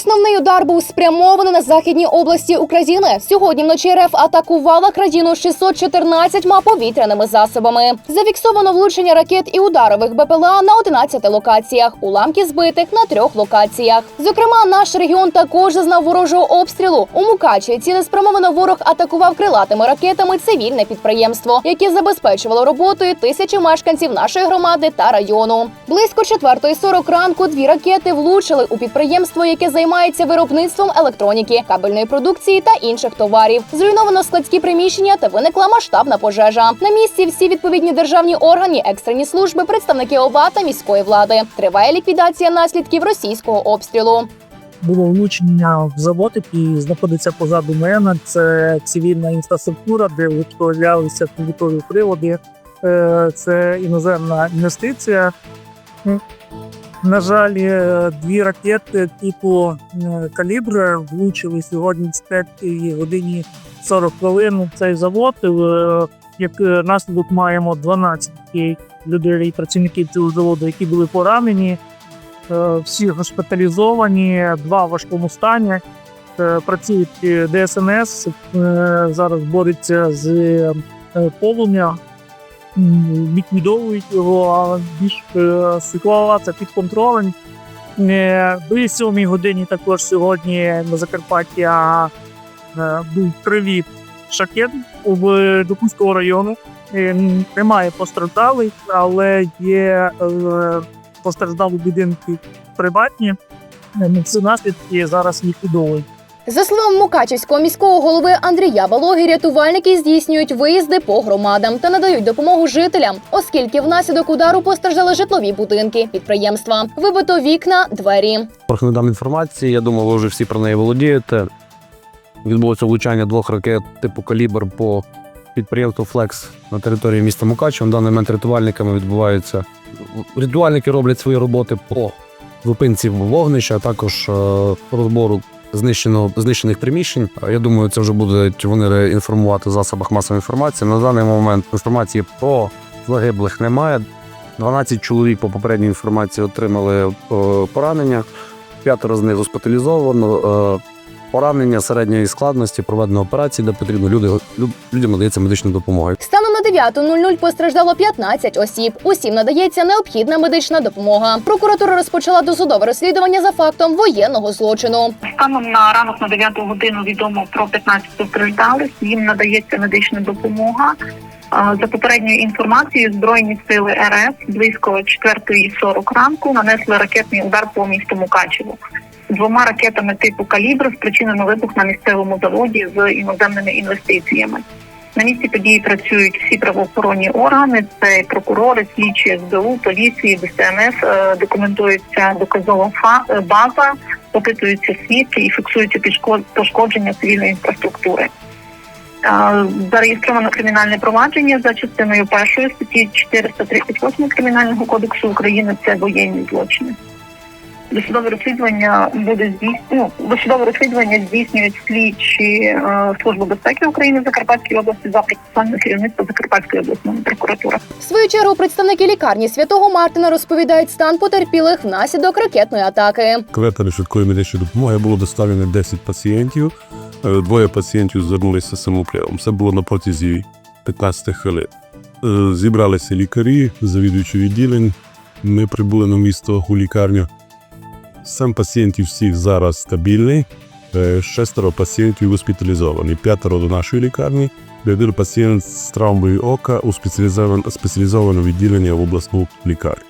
Основний удар був спрямований на західній області України. Сьогодні вночі РФ атакувала країну 614 повітряними засобами. Зафіксовано влучення ракет і ударових БПЛА на 11 локаціях, уламки збитих на трьох локаціях. Зокрема, наш регіон також зазнав ворожого обстрілу. У Мукачі цілеспрямовано ворог атакував крилатими ракетами цивільне підприємство, яке забезпечувало роботою тисячі мешканців нашої громади та району. Близько 4.40 ранку дві ракети влучили у підприємство, яке займається виробництвом електроніки, кабельної продукції та інших товарів. Зруйновано складські приміщення та виникла масштабна пожежа. На місці всі відповідні державні органи, екстрені служби, представники ОВА та міської влади. Триває ліквідація наслідків російського обстрілу. було влучення в завод, який знаходиться позаду мене. Це цивільна інфраструктура, де виготовлялися побутові прилади. Е, Це іноземна інвестиція. На жаль, е, дві ракети типу е, калібр влучили сьогодні з 5 годині 40 хвилин в цей завод. Е, Як наслідок маємо 12 людей, працівників цього заводу, які були поранені. Всі госпіталізовані, два в важкому стані. Працюють ДСНС, зараз бореться з полум'я, ліквідовують його, а більш е, ситуація під контролем. Е, До 7 годині також сьогодні на Закарпаття е, був приліт шахет в Докунського району. Немає постраждалих, але є постраждали будинки приватні. Е, Ці наслідки зараз ліквідовують. За словом Мукачівського міського голови Андрія Балоги, рятувальники здійснюють виїзди по громадам та надають допомогу жителям, оскільки внаслідок удару постраждали житлові будинки, підприємства, вибито вікна, двері. Трохи не дам інформації. Я думаю, ви вже всі про неї володієте. Відбулося влучання двох ракет типу калібр по підприємству Флекс на території міста Мукачево. На даний момент рятувальниками відбуваються. Рятувальники роблять свої роботи по зупинці вогнища, а також е, розбору знищеного знищених приміщень. Я думаю, це вже будуть вони інформувати в засобах масової інформації. На даний момент інформації про загиблих немає. 12 чоловік по попередній інформації отримали е, поранення, п'ятеро з них госпіталізовано. Е, поранення середньої складності, проведено операції, де потрібно люди, лю- людям надається медична допомога. Станом на 9.00 постраждало 15 осіб. Усім надається необхідна медична допомога. Прокуратура розпочала досудове розслідування за фактом воєнного злочину. Станом на ранок на 9 годину відомо про 15 постраждалих. Їм надається медична допомога. За попередньою інформацією, збройні сили РФ близько 4.40 ранку нанесли ракетний удар по місту Мукачево. Двома ракетами типу калібр спричинено вибух на місцевому заводі з іноземними інвестиціями. На місці події працюють всі правоохоронні органи, це прокурори, слідчі СБУ, поліції, ДСНС, е, документується доказова е, база, опитуються свідки і фіксуються пошкодження цивільної інфраструктури. Е, Зареєстровано кримінальне провадження за частиною першої статті 438 Кримінального кодексу України. Це воєнні злочини. Досудове розслідування буде здійснено. Ну, досудове розслідування здійснюють слідчі е, Служби безпеки України в Закарпатській області за процесуальне керівництво Закарпатської обласної прокуратури. В свою чергу представники лікарні святого Мартина розповідають стан потерпілих внаслідок ракетної атаки. Каретами швидкої медичної допомоги було доставлено 10 пацієнтів. Е, Двоє пацієнтів звернулися самопливом. Це було на протязі 15 хвилин. Е, Зібралися лікарі, завідуючі відділень. Ми прибули на місто у лікарню. Сам пацієнтів всіх зараз стабільний. Е, Шестеро пацієнтів госпіталізовані. П'ятеро до нашої лікарні. Один пацієнт з травмою ока у спеціалізоване відділення в обласну лікарню.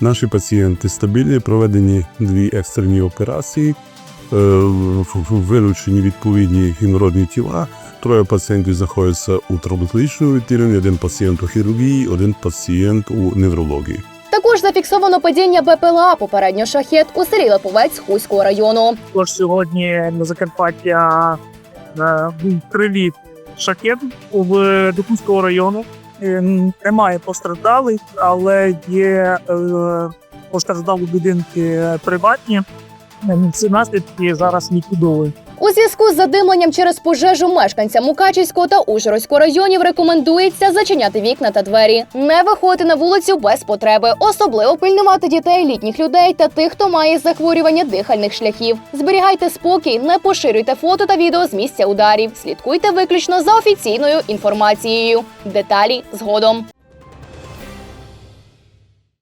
Наші пацієнти стабільні, проведені дві екстрені операції, в- вилучені відповідні інородні тіла. Троє пацієнтів знаходяться у травматологічному відділенні, один пацієнт у хірургії, один пацієнт у неврології. Також зафіксовано падіння БПЛА, попередньо шахет у селі Липовець Хуського району. Тож сьогодні на Закарпаття е, був приліт шахет в Докунського району. Е, Немає постраждалих, але є е, постраждалі будинки приватні. Ці наслідки зараз ліквідовують. У зв'язку з задимленням через пожежу мешканцям Мукачівського та Ужгородського районів рекомендується зачиняти вікна та двері, не виходити на вулицю без потреби, особливо пильнувати дітей, літніх людей та тих, хто має захворювання дихальних шляхів. Зберігайте спокій, не поширюйте фото та відео з місця ударів. Слідкуйте виключно за офіційною інформацією. Деталі згодом.